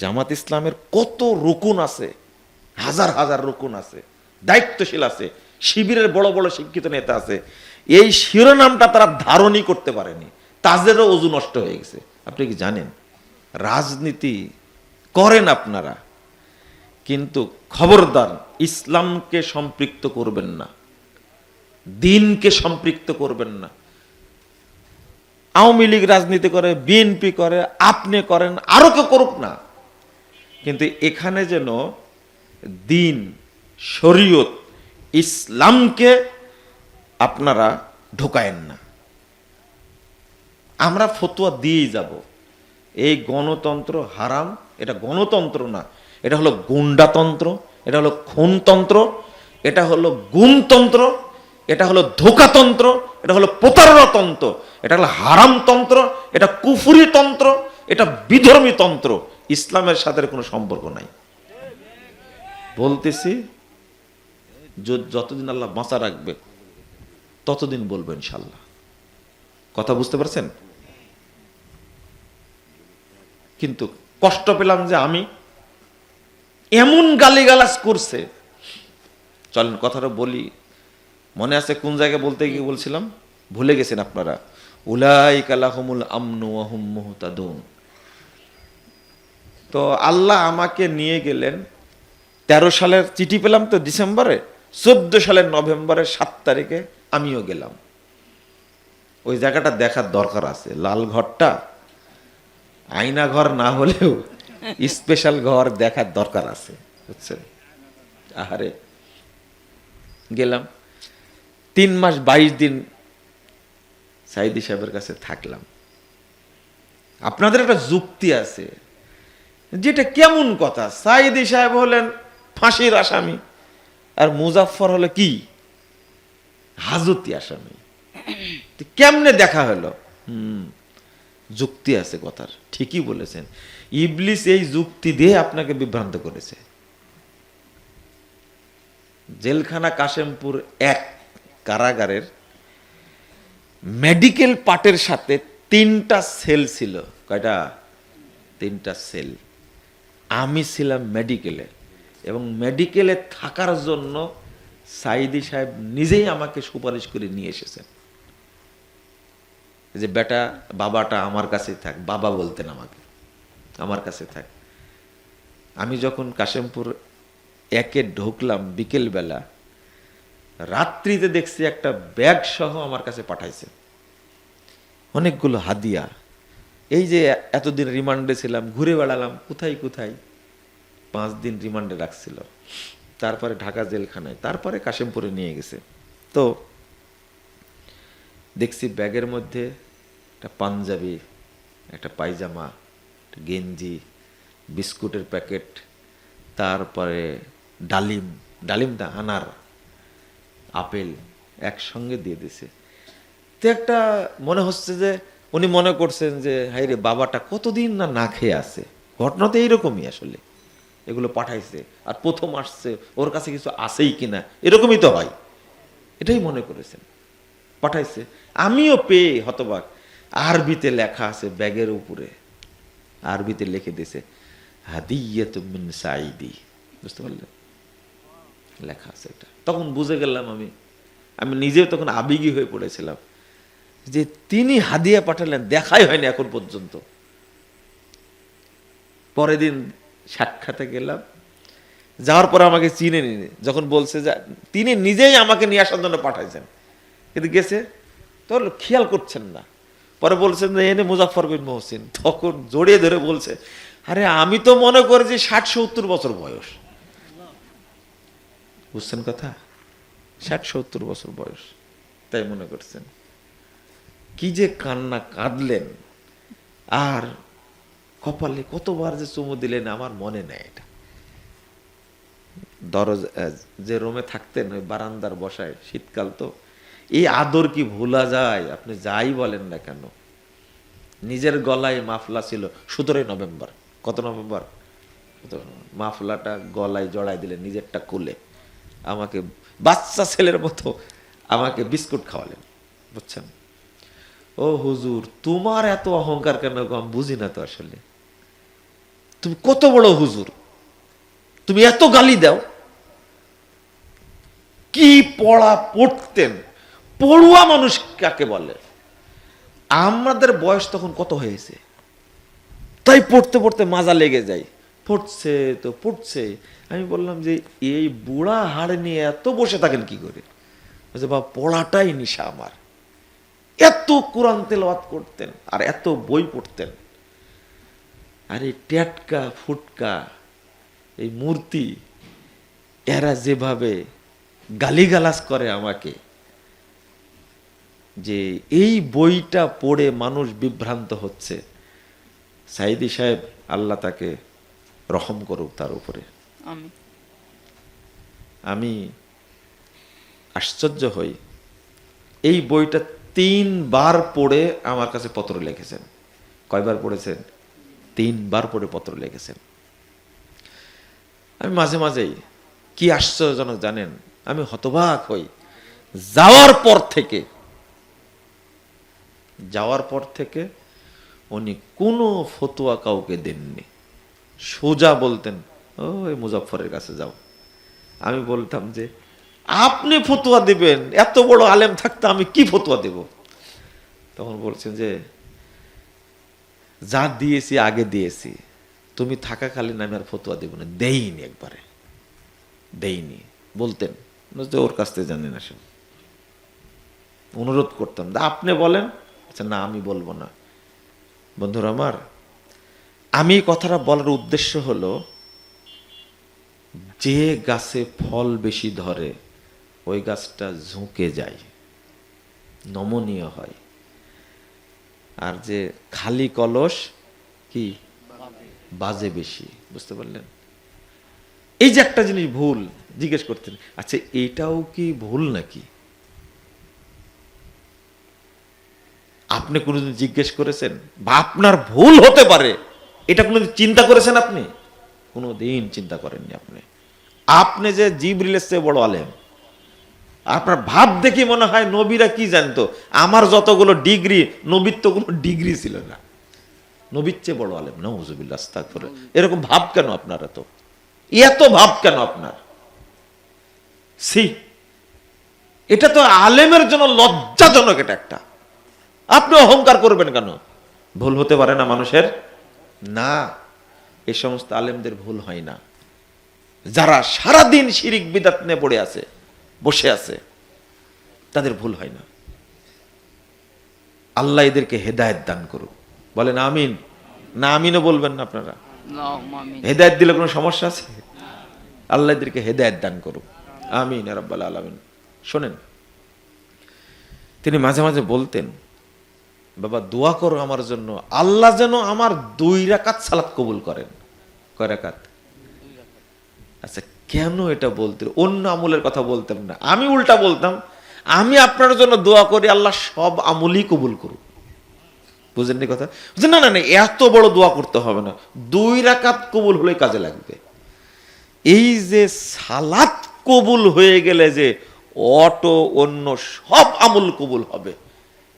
জামাত ইসলামের কত রুকুন আছে, হাজার হাজার রুকুন আছে, দায়িত্বশীল আছে, শিবিরের বড় বড় শিক্ষিত নেতা আছে, এই শিরোনামটা তারা ধারণই করতে পারেনি তাদেরও অজু নষ্ট হয়ে গেছে। আপনি কি জানেন? রাজনীতি করেন আপনারা, কিন্তু খবরদার ইসলামকে সম্পৃক্ত করবেন না, দিনকে সম্পৃক্ত করবেন না। আওয়ামী লীগ রাজনীতি করে, বিএনপি করে, আপনি করেন, আরও কেউ করুক না। কিন্তু এখানে যেন দিন, শরীয়ত, ইসলামকে আপনারা ঢোকায়েন না। আমরা ফতোয়া দিয়েই যাব। এই গণতন্ত্র হারাম, এটা গণতন্ত্র না। এটা হলো গুন্ডাতন্ত্র, এটা হলো খুনতন্ত্র, এটা হলো গুমতন্ত্র এটা হলো ধোকাতন্ত্র, এটা হলো প্রতারণাতন্ত্র, এটা হলো হারামতন্ত্র, এটা কুফুরি তন্ত্র এটা বিধর্মী তন্ত্র ইসলামের সাথে কোনো সম্পর্ক নাই। বলতেছি যতদিন আল্লাহ বাঁচা রাখবে, ততদিন বলব ইনশাল্লাহ কথা বুঝতে পারছেন? কিন্তু কষ্ট পেলাম যে আমি এমন গালিগালাজ করছে। চলেন কথাটা বলি। মনে আছে কোন জায়গায় বলতে গিয়ে বলছিলাম? ভুলে গেছেন আপনারা? উলাই কালাহমুল আমনু আহম মুহতাদুন। তো আল্লাহ আমাকে নিয়ে গেলেন। তেরো সালের চিঠি পেলাম তো ডিসেম্বরে, চোদ্দ সালের নভেম্বরের সাত তারিখে আমিও গেলাম। ওই জায়গাটা দেখার দরকার আছে, লাল ঘরটা আয়না ঘর না হলেও স্পেশাল ঘর দেখার দরকার আছে, বুঝছেন? আহারে, গেলাম। তিন মাস বাইশ দিন সাইদি সাহেবের কাছে থাকলাম। আপনাদের একটা যুক্তি আছে যেটা কেমন কথা, সাইদি সাহেব হলেন ফাঁসির আসামি। আর মুজাফফর হলো কি? হাজতি আসামি। কেমনে দেখা হলো? হুম, যুক্তি আছে কথার, ঠিকই বলেছেন। ইবলিস এই যুক্তি দিয়ে আপনাকে বিভ্রান্ত করেছে। জেলখানা কাশেমপুর এক কারাগারের মেডিকেল পার্টের সাথে তিনটা সেল ছিল। কয়টা? তিনটা সেল। আমি ছিলাম মেডিকেলে এবং মেডিকেলে থাকার জন্য সাইদি সাহেব নিজেই আমাকে সুপারিশ করে নিয়ে এসেছেন। যে বেটা, বাবাটা আমার কাছে থাক, বাবা বলতেন আমাকে, আমার কাছে থাক। আমি যখন কাশেমপুর একে ঢুকলাম বিকেলবেলা, রাত্রিতে দেখছি একটা ব্যাগ সহ আমার কাছে পাঠাইছে। অনেকগুলো হাদিয়া এই যে এতদিন রিমান্ডে ছিলাম, ঘুরে বেড়ালাম, কোথায় কোথায়? পাঁচ দিন রিমান্ডে রাখছিল। তারপরে ঢাকা জেলখানায়, তারপরে কাশেমপুরে নিয়ে গেছে। তো দেখছি ব্যাগের মধ্যে একটা পাঞ্জাবি, একটা পায়জামা, একটা গেঞ্জি, বিস্কুটের প্যাকেট, তারপরে ডালিম ডালিম না, আনার, আপেল একসঙ্গে দিয়ে দিছে। তো একটা মনে হচ্ছে যে উনি মনে করছেন যে হাই রে বাবাটা কতদিন না না খেয়ে আছে? ঘটনা তো এইরকমই আসলে। এগুলো পাঠাইছে, আর প্রথম আসছে, ওর কাছে কিছু আসেই কিনা, এরকমই তো হয়। এটাই মনে করেছেন। পাঠাইছে। আমিও পেয়ে হতবাক। আরবিতে লেখা আছে ব্যাগের উপরে। আরবিতে লিখে দিছে হাদিয়াত মিন সাইদি বুঝতে পারলেন? লেখা আছে এটা। তখন বুঝে গেলাম আমি। আমি নিজেও তখন আবেগী হয়ে পড়েছিলাম। যে তিনি হাদিয়া পাঠালেন, দেখাই হয়নি এখন পর্যন্ত। পরের দিন সাক্ষাতে গেলাম। যাওয়ার পরে আমাকে চিনে নিনি যখন বলছে যে, তিনি নিজেই আমাকে নিয়ে আসার জন্য পাঠাইছেন। কিন্তু গেছে, তো খেয়াল করছেন না। পরে বলছেন যে এনে মুজাফর বিন মহসিন। তখন জড়িয়ে ধরে বলছে, আরে, আমি তো মনে করেছি ষাট সত্তর বছর বয়স। বুঝছেন কথা? ষাট সত্তর বছর বয়স, তাই মনে করছেন। কি যে কান্না কাঁদলেন। আর কপালে কতবার যে চুমু দিলেন আমার মনে নেই এটা। দরজ যে রুমে থাকতেন ওই বারান্দার বসায়, শীতকাল তো। এই আদর কি ভোলা যায়, আপনি যাই বলেন না কেন? নিজের গলায় মাফলা ছিল সতেরোই নভেম্বর। কত নভেম্বর? 17 নভেম্বর। মাফলাটা গলায় জড়াই দিলেন, নিজেরটা কুলে আমাকে বাচ্চা ছেলের মতো আমাকে বিস্কুট খাওয়ালেন, বুঝছেন? ও হুজুর, তোমার এত অহংকার কেন? আমি বুঝি না তো আসলে। তুমি কত বড় হুজুর। তুমি এত গালি দাও। কি পড়া পড়তেন? পড়ুয়া মানুষ কাকে বলে? আমাদের বয়স তখন কত হয়েছে? তাই পড়তে পড়তে মাজা লেগে যায়। পড়ছে তো পড়ছে। আমি বললাম যে, এই বুড়া হাড় নিয়ে এত বসে থাকেন কি করে? বা পড়াটাই নিশা আমার। এত কোরআন তেলাওয়াত করতেন আর এত বই পড়তেন। আর এই ট্যাটকা ফুটকা এই মূর্তি এরা যেভাবে গালিগালাজ করে আমাকে যে এই বইটা পড়ে মানুষ বিভ্রান্ত হচ্ছে সাইদি সাহেব আল্লাহ তাকে রহম করুক তার উপরে। আমি আমি আশ্চর্য হই। এই বইটা তিনবার পড়ে আমার কাছে পত্র লিখেছেন। কয়বার পড়েছেন? তিনবার পড়ে পত্র লিখেছেন। আমি মাঝে মাঝেই, কি আশ্চর্যজনক জানেন, আমি হতবাক হই। যাওয়ার পর থেকে, যাওয়ার পর থেকে উনি কোনো ফতুয়া কাউকে দেননি। সোজা বলতেন, ওই মুজফরের কাছে যাও। আমি বলতাম যে আপনি ফতুয়া দিবেন এত বড় আলেম থাকতে আমি কি ফতুয়া দেব? তখন বলছেন যে যা দিয়েছি আগে দিয়েছি। তুমি থাকাকালীন আমি আর ফতুয়া দেব না। দেইনি একবারে। দেইনি। বলতেন। যে ওর কাছ থেকে জানেন আসেন। অনুরোধ করতাম। "দা, আপনি বলেন? আচ্ছা না আমি বলব না। বন্ধুরা আমার আমি কথাটা বলার উদ্দেশ্য হলো যে গাছে ফল বেশি ধরে ওই গাছটা ঝুঁকে যায়, নমনীয় হয়। আর যে খালি কলস কি? বাজে বেশি, বুঝতে পারলেন? এই যে একটা জিনিস ভুল, জিজ্ঞেস করতেন আচ্ছা এটাও কি ভুল নাকি? আপনি কোনোদিন জিজ্ঞেস করেছেন? বা আপনার ভুল হতে পারে, এটা কোনোদিন চিন্তা করেছেন আপনি? কোনোদিন চিন্তা করেননি আপনি। আপনি যে জিবরিলের চেয়ে বড় আলেম আপনার ভাব দেখি মনে হয় নবীরা কি জানতো? আমার যতগুলো ডিগ্রি নবীর তো কোনো ডিগ্রি ছিল না। নবীর চেয়ে বড় আলেম না হুজুবিল্লা আস্তাগফির এরকম ভাব কেন আপনার এত? এত ভাব কেন আপনার? সি এটা তো আলেমের জন্য লজ্জাজনক এটা একটা। আপনি অহংকার করবেন কেন? ভুল হতে পারে না মানুষের? না, এ সমস্ত আলেমদের ভুল হয় না। যারা সারাদিন শিরিক বিদাত নিয়ে পড়ে আছে বসে আছে তাদের ভুল হয় না। আল্লাহ এদেরকে হেদায়েত দান করুক। বলেন আমিন। না আমিনও বলবেন না আপনারা? হেদায়েত দিলে কোনো সমস্যা আছে? আল্লাহ এদেরকে হেদায়েত দান করুক। আমিন রাব্বাল আলামিন। শোনেন তিনি মাঝে মাঝে বলতেন বাবা দোয়া করো আমার জন্য। আল্লাহ যেন আমার দুই রাকাত সালাত কবুল করেন। কয় রাকাত? আচ্ছা কেন এটা বলতেন অন্য আমলের কথা বলতাম না। আমি উল্টা বলতাম আমি আপনার জন্য দোয়া করি আল্লাহ সব আমলই কবুল করুক। বুঝেননি কথা? না না না এত বড় দোয়া করতে হবে না। দুই রাকাত কবুল হলেই কাজে লাগবে। এই যে সালাত কবুল হয়ে গেলে যে অটো অন্য সব আমল কবুল হবে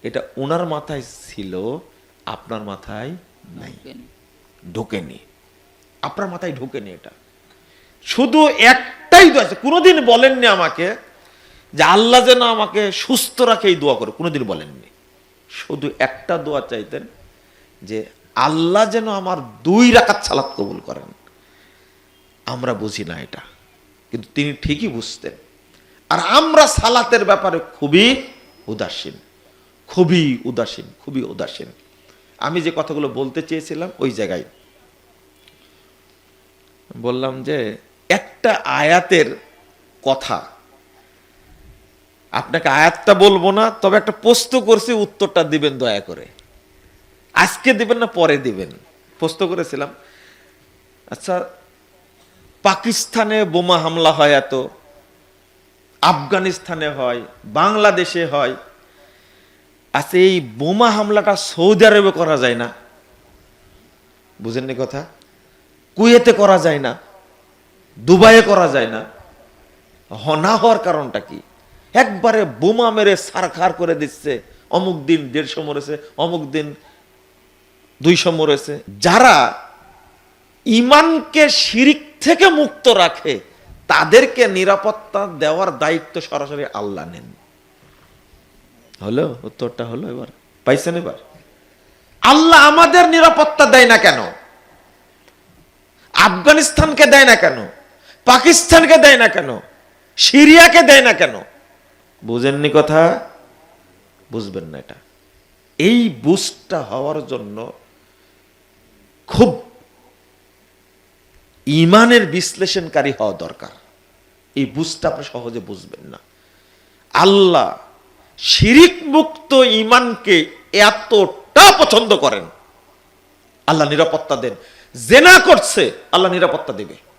এটা ওনার মাথায় ছিল আপনার মাথায় নাই। ঢোকেনি। আপনার মাথায় ঢোকেনি এটা। শুধু একটাই দোয়া আছে। কোনোদিন বলেননি আমাকে যে আল্লাহ যেন আমাকে সুস্থ রাখে এই দোয়া করে কোনোদিন বলেননি। শুধু একটা দোয়া চাইতেন যে আল্লাহ যেন আমার দুই রাকাত সালাত কবুল করেন। আমরা বুঝি না এটা। কিন্তু তিনি ঠিকই বুঝতেন। আর আমরা সালাতের ব্যাপারে খুবই উদাসীন। খুবই উদাসীন খুবই উদাসীন। আমি যে কথাগুলো বলতে চেয়েছিলাম ওই জায়গায় বললাম যে একটা আয়াতের কথা। আপনাকে আয়াতটা বলব না, তবে একটা প্রশ্ন করছি, উত্তরটা দিবেন দয়া করে। আজকে দিবেন না, পরে দিবেন? প্রশ্ন করেছিলাম আচ্ছা পাকিস্তানে বোমা হামলা হয় এত, আফগানিস্তানে হয়, বাংলাদেশে হয় আচ্ছা এই বোমা হামলাটা সৌদি আরবে করা যায় না? বুঝেননি কথা? কুয়েতে করা যায় না? দুবাইয়ে করা যায় না। হ- না হওয়ার কারণটা কি? একবারে বোমা মেরে সারখার করে দিচ্ছে। অমুক দিন দেড়শো মরেছে, অমুক দিন দুইশো মরেছে। যারা ইমানকে শিরিক থেকে মুক্ত রাখে, তাদেরকে নিরাপত্তা দেওয়ার দায়িত্ব সরাসরি আল্লাহ নেন। হলো? উত্তরটা হলো এবার। পাইছেন এবার? আল্লাহ আমাদের নিরাপত্তা দেয় না কেন? আফগানিস্তানকে দেয় না কেন? পাকিস্তানকে দেয় না কেন? সিরিয়াকে দেয় না কেন? বুঝেননি কথা? বুঝবেন না এটা। এই বুঝটা হওয়ার জন্য খুব ইমানের বিশ্লেষণকারী হওয়া দরকার। এই বুঝটা আপনি সহজে বুঝবেন না। আল্লাহ শিরিক মুক্ত ইমানকে এতটা পছন্দ করেন, আল্লাহ নিরাপত্তা দেন। জেনা করছে, আল্লাহ নিরাপত্তা দেবে।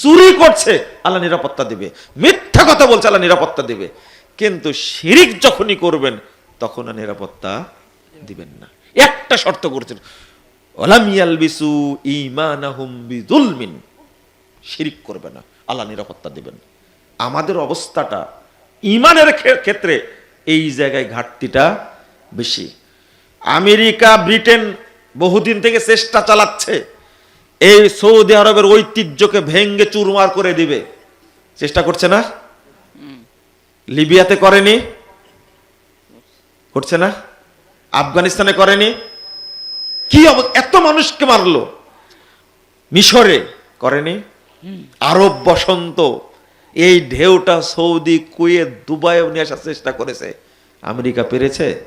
চুরি করছে, আল্লাহ নিরাপত্তা দেবে। মিথ্যা কথা বলছে, আল্লাহ নিরাপত্তা দেবে। কিন্তু শিরিক যখনই করবেন, তখন নিরাপত্তা দিবেন না। একটা শর্ত করছেন শিরিক করবে না, আল্লাহ নিরাপত্তা দিবেন। আমাদের অবস্থাটা ইমানের ক্ষেত্রে এই জায়গায় ঘাটতিটা বেশি। আমেরিকা, ব্রিটেন বহুদিন থেকে চেষ্টা চালাচ্ছে। এই সৌদি আরবের ঐতিহ্যকে ভেঙ্গে চুরমার করে দিবে। চেষ্টা করছে না? লিবিয়াতে করেনি? করছে না? আফগানিস্তানে করেনি? কি এত মানুষকে মারলো? মিশরে করেনি? আরব বসন্ত, এই ঢেউটা সৌদি, কুয়েত দুবাই নিয়ে আসার চেষ্টা করেছে। আমেরিকা পেরেছে?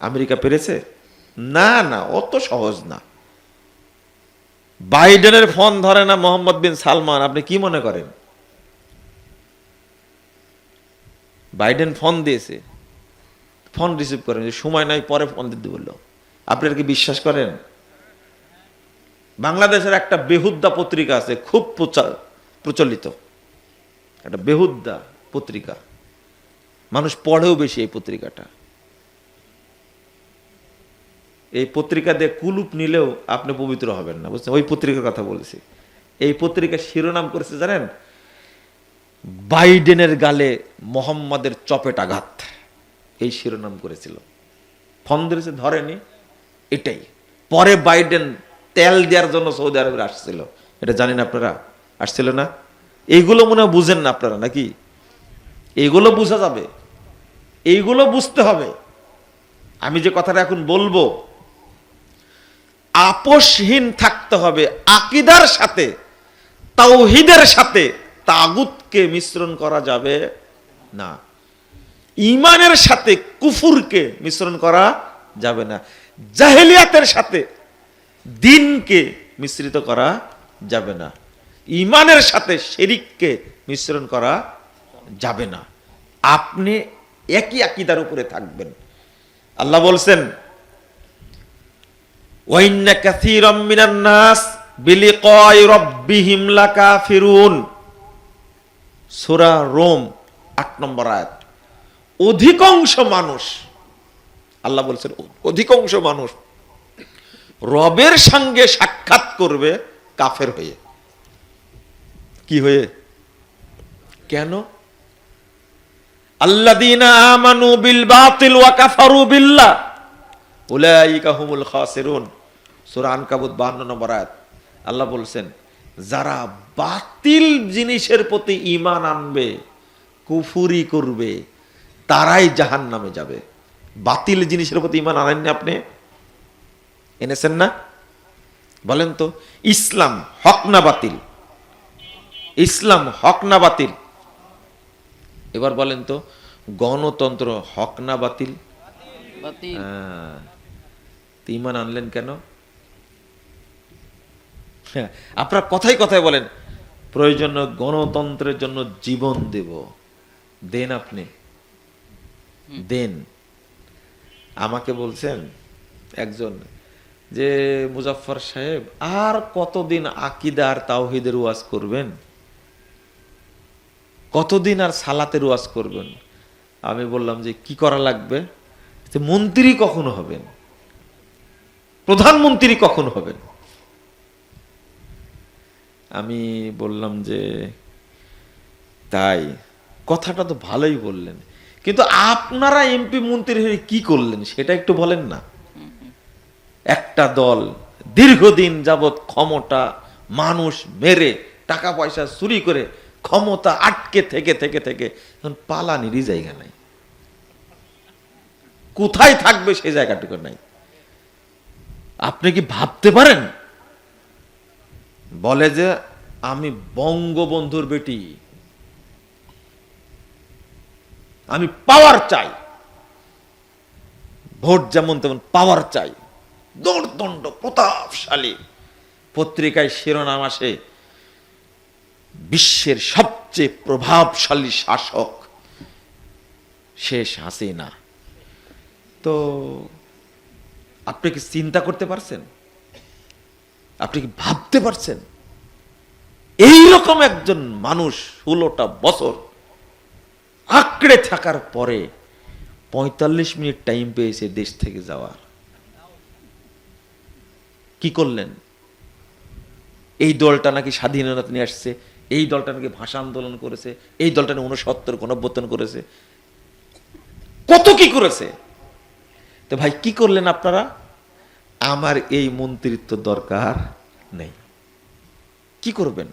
আমেরিকা পেরেছে? না না, অত সহজ না। বাইডেনের ফোন ধরে না মোহাম্মদ বিন সালমান, আপনি কি মনে করেন? বাইডেন ফোন দিয়েছে। ফোন রিসিভ করেন সময় নাই, পরে ফোন দিতে বলল। আপনি আর কি বিশ্বাস করেন? বাংলাদেশের একটা বেহুদ্দা পত্রিকা আছে, খুব প্রচা- প্রচলিত। একটা বেহুদ্দা পত্রিকা। মানুষ পড়েও বেশি এই পত্রিকাটা। এই পত্রিকা দিয়ে কুলুপ নিলেও আপনি পবিত্র হবেন না, বুঝছেন? ওই পত্রিকার কথা বলছি। এই পত্রিকার শিরোনাম করেছে জানেন? বাইডেনের গালে মোহাম্মদের চপেট আঘাত। এই শিরোনাম করেছিল। ফোন ধরেছে, ধরেনি, এটাই। পরে বাইডেন তেল দেওয়ার জন্য সৌদি আরবের আসছিল। এটা জানেন আপনারা? আসছিল না? এইগুলো মনে হয় বুঝেন না আপনারা, নাকি? এইগুলো বোঝা যাবে। এইগুলো বুঝতে হবে। আমি যে কথাটা এখন বলব আপোষহীন থাকতে হবে আকিদার সাথে, তাওহিদের সাথে, তাগুতকে মিশ্রণ করা যাবে না। ইমানের সাথে কুফুরকে মিশ্রণ করা যাবে না। জাহেলিয়াতের সাথে দিনকে মিশ্রিত করা যাবে না। ইমানের সাথে শেরিককে মিশ্রণ করা যাবে না। আপনি একই আকিদার উপরে থাকবেন। আল্লাহ বলছেন ওয়াইন্না কাসীরাম মিনান নাস বিলিকাই রাব্বিহিম লাকাফিরুন। সূরা রোম 8 নম্বর আয়াত। অধিকাংশ মানুষ, আল্লাহ অধিকাংশ মানুষ রবের সঙ্গে সাক্ষাৎ করবে কাফের হয়ে। কি হয়ে? কেন? আল্লাযীনা আমানু বিল বাতিল ওয়া কাফারু বিল্লাহ। উলাইকা হুমুল খাসিরুন। সূরা আনকাবুত 52 নম্বর আয়াত। আল্লাহ বলছেন যারা বাতিল জিনিসের প্রতি ঈমান আনবে কুফুরি করবে তারাই জাহান্নামে যাবে। বাতিল জিনিসের প্রতি ঈমান আনেননি আপনি? এনেছেন না? বলেন তো ইসলাম হক না বাতিল? ইসলাম হক না বাতিল? এবার বলেন তো গণতন্ত্র হক না বাতিল? বাতিল। হ্যাঁ। তো ইমান আনলেন কেন? হ্যাঁ, আপনার কথাই কথাই বলেন প্রয়োজন গণতন্ত্রের জন্য জীবন দেব। দেন আপনি। দেন। আমাকে বলছেন একজন যে মুজাফফর সাহেব আর কতদিন আকিদা আর তাওহিদের ওয়াজ করবেন? কতদিন আর সালাতের ওয়াজ করবেন? আমি বললাম যে কি করা লাগবে? মন্ত্রী কখন হবেন। প্রধানমন্ত্রী কখন হবেন? আমি বললাম যে, তাই। কথাটা তো ভালোই বললেন। কিন্তু আপনারা এমপি মন্ত্রী হয়ে কি করলেন, সেটা একটু বলেন না। একটা দল দীর্ঘদিন যাবৎ ক্ষমতা মানুষ মেরে টাকা পয়সা চুরি করে ক্ষমতা আটকে থেকে থেকে থেকে, এখন পালানিরই জায়গা নাই। কোথায় থাকবে সেই জায়গাটুকু নাই। আপনি কি ভাবতে পারেন? বলে যে, আমি বঙ্গবন্ধুর বেটি। আমি পাওয়ার চাই। ভোট যেমন তেমন পাওয়ার চাই। দৌড়দণ্ড প্রতাপশালী। পত্রিকায় শিরোনাম আসে, বিশ্বের সবচেয়ে প্রভাবশালী শাসক শেষ হাসিনা। তো আপনি কি চিন্তা করতে পারছেন? আপনি কি ভাবতে পারছেন? এই রকম একজন মানুষ ষোলোটা বছর আঁকড়ে থাকার পরে পঁয়তাল্লিশ মিনিট টাইম পেয়েছে দেশ থেকে যাওয়ার। কি করলেন? এই দলটা নাকি স্বাধীনতা নিয়ে আসছে, এই দলটা নাকি ভাষা আন্দোলন করেছে, এই দলটা নাকি উনসত্তর গণঅভ্যুত্থান করেছে। কত কি করেছে? তো ভাই কি করলেন আপনারা? আমার এই মন্ত্রিত্ব দরকার নেই। কি করবেন?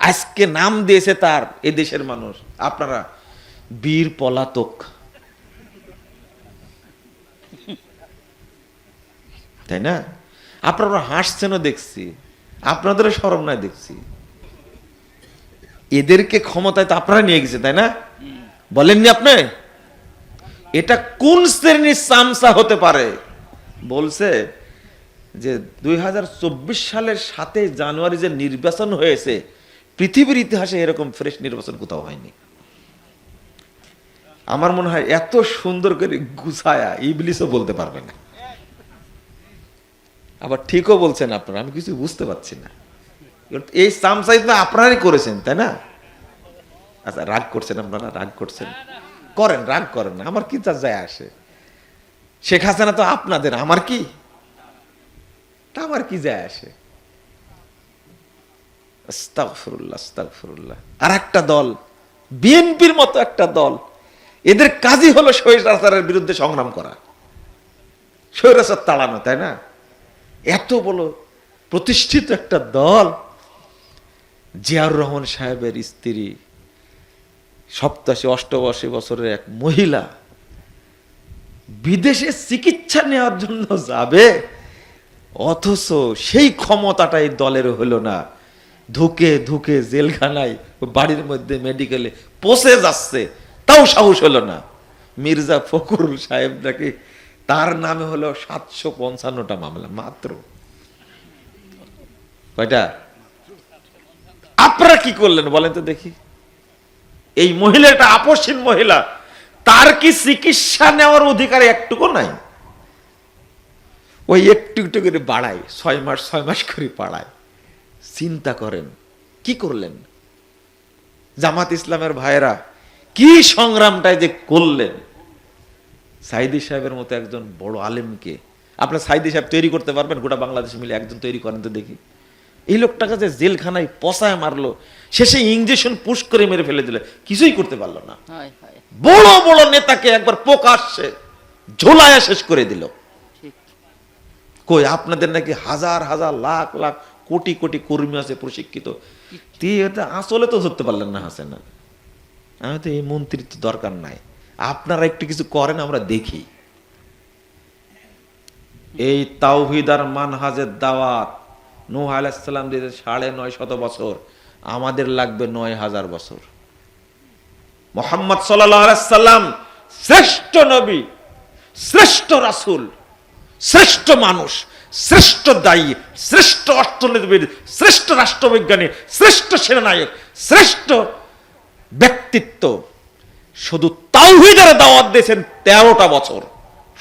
আজকে নাম দিয়েছে তার এ দেশের মানুষ। আপনারা? বীর পলাতক। তাই না? আপনারা হাসছেনও দেখছি আপনাদেরও সরম নাই দেখছি। এদেরকে ক্ষমতায় তো আপনারা নিয়ে গেছে তাই না? বলেননি আপনি? এটা কোন শ্রেণির সামসা হতে পারে? বলছে যে দুই হাজার চব্বিশ সালের সাথে জানুয়ারি যে নির্বাচন হয়েছে, পৃথিবীর ইতিহাসে এরকম ফ্রেশ নির্বাচন কোথাও হয়নি। আমার মনে হয় এত সুন্দর করে গুছায়া ইবলিসও বলতে পারবে না। আবার ঠিকও বলছেন আপনারা, আমি কিছু বুঝতে পারছি না। এই সামসাইজ না আপনারাই করেছেন, তাই না? আচ্ছা রাগ করছেন আপনারা, রাগ করছেন। করেন, রাগ করেন আমার কি তার যায় আসে? শেখ হাসিনা তো আপনাদের, আমার কি? তা আমার কি যায় আসে? আর একটা দল, বিএনপির মতো একটা দল, এদের কাজই হলো স্বৈরাচারের বিরুদ্ধে সংগ্রাম করা। স্বৈরাচার তাড়ানো, তাই না? এত বড় প্রতিষ্ঠিত একটা দল, জিয়াউর রহমান সাহেবের স্ত্রী সপ্তাশি, অষ্টআশি বছরের এক মহিলা বিদেশে চিকিৎসা নেওয়ার জন্য যাবে, অথচ সেই ক্ষমতাটাই দলের হলো না। ধুকে ধুকে জেলখানায়, বাড়ির মধ্যে মেডিকেলে পচে যাচ্ছে, তাও সাহস হলো না। মির্জা ফখরুল সাহেব নাকি, তার নামে হলো সাতশো পঞ্চান্নটা মামলা, মাত্র। কয়টা? আপনারা কি করলেন বলেন তো দেখি। এই মহিলা একটা আপসীন মহিলা, তার কি চিকিৎসা নেওয়ার অধিকার একটুকু নাই? ওই একটু একটু করে বাড়ায়, ছয় মাস ছয় মাস করে বাড়ায়। চিন্তা করেন, কি করলেন? জামাত ইসলামের ভাইয়েরা কি সংগ্রামটাই যে করলেন? সাইদি সাহেবের মতো একজন বড় আলেমকে, আপনার সাইদি সাহেব তৈরি করতে পারবেন? গোটা বাংলাদেশ মিলে একজন তৈরি করেন তো দেখি। এই লোকটাকে যে জেলখানায় পচায় মারলো শেষে ইঞ্জেকশন পুশ করে মেরে ফেলে দিলে কিছুই করতে পারল না। বড় বড় নেতাকে একবার প্রকাশ্যে ঝোলায়া শেষ করে দিল। কই আপনাদের নাকি হাজার হাজার লাখ লাখ কোটি কোটি কর্মী আছে প্রশিক্ষিত। আসলে তো ধরতে পারলেন না হাসেন আমি তো এই মন্ত্রিত্ব দরকার নাই। আপনারা একটু কিছু করেন আমরা দেখি। এই তাওহিদার মানহাজের দাওয়াত নূহ আলাইসাল্লাম দিয়েছে সাড়ে নয় শত বছর। আমাদের লাগবে নয় হাজার বছর। মোহাম্মদ সাল্লাম শ্রেষ্ঠ নবী, শ্রেষ্ঠ রাসূল, শ্রেষ্ঠ মানুষ, শ্রেষ্ঠ দায়ী, শ্রেষ্ঠ অর্থনীতিবিদ, শ্রেষ্ঠ রাষ্ট্রবিজ্ঞানী, শ্রেষ্ঠ সেনানায়ক, শ্রেষ্ঠ ব্যক্তিত্ব। শুধু তাওহিদের দাওয়াত দিয়েছেন তেরোটা বছর।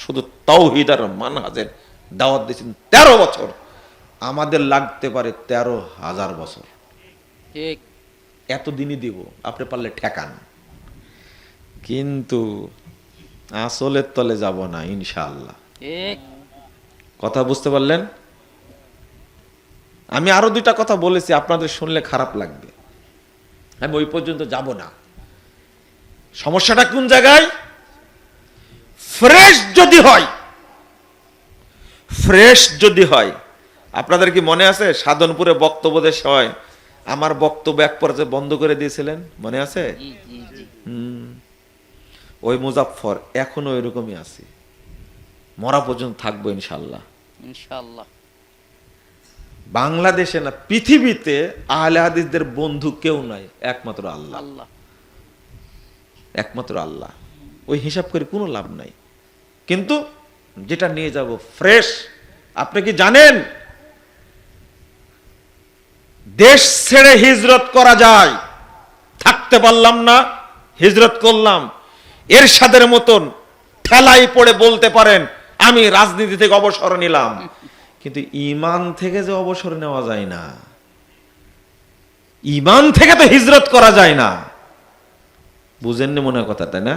শুধু তাওহিদার মানহাজের দাওয়াত দিয়েছেন তেরো বছর। আমাদের লাগতে পারে তেরো হাজার বছর। এতদিনই দিব আপনি পারলে ঠেকান। কিন্তু আসলের তলে যাব না ইনশাআল্লাহ। ঠিক কথা বুঝতে পারলেন? আমি আরও দুইটা কথা বলেছি আপনাদের শুনলে খারাপ লাগবে। আমি ওই পর্যন্ত যাব না। সমস্যাটা কোন জায়গায়? ফ্রেশ যদি হয় ফ্রেশ যদি হয় আপনাদের কি মনে আছে? সাধনপুরে বক্তব্য দেশ হয় আমার বক্তব্য এক পর্যায়ে বন্ধ করে দিয়েছিলেন? মনে আছে? হুম। ওই মুজাফফর এখনও ওইরকমই আছে। মরা পর্যন্ত থাকব ইনশাল্লাহ ইনশাআল্লাহ। বাংলাদেশে না পৃথিবীতে আহলে হাদিসদের বন্ধু কেউ নাই একমাত্র আল্লাহ। আল্লাহ। একমাত্র আল্লাহ। ওই হিসাব করে কোনো লাভ নাই। কিন্তু যেটা নিয়ে যাব ফ্রেশ। আপনি কি জানেন? দেশ ছেড়ে হিজরত করা যায়। থাকতে পারলাম না, হিজরত করলাম। এরশাদের মতন ঠেলাই পড়ে বলতে পারেন, আমি রাজনীতি থেকে অবসর নিলাম। কিন্তু ইমান থেকে যে অবসর নেওয়া যায় না। ইমান থেকে তো হিজরত করা যায় না। বুঝেননি মনে কথা তাই না?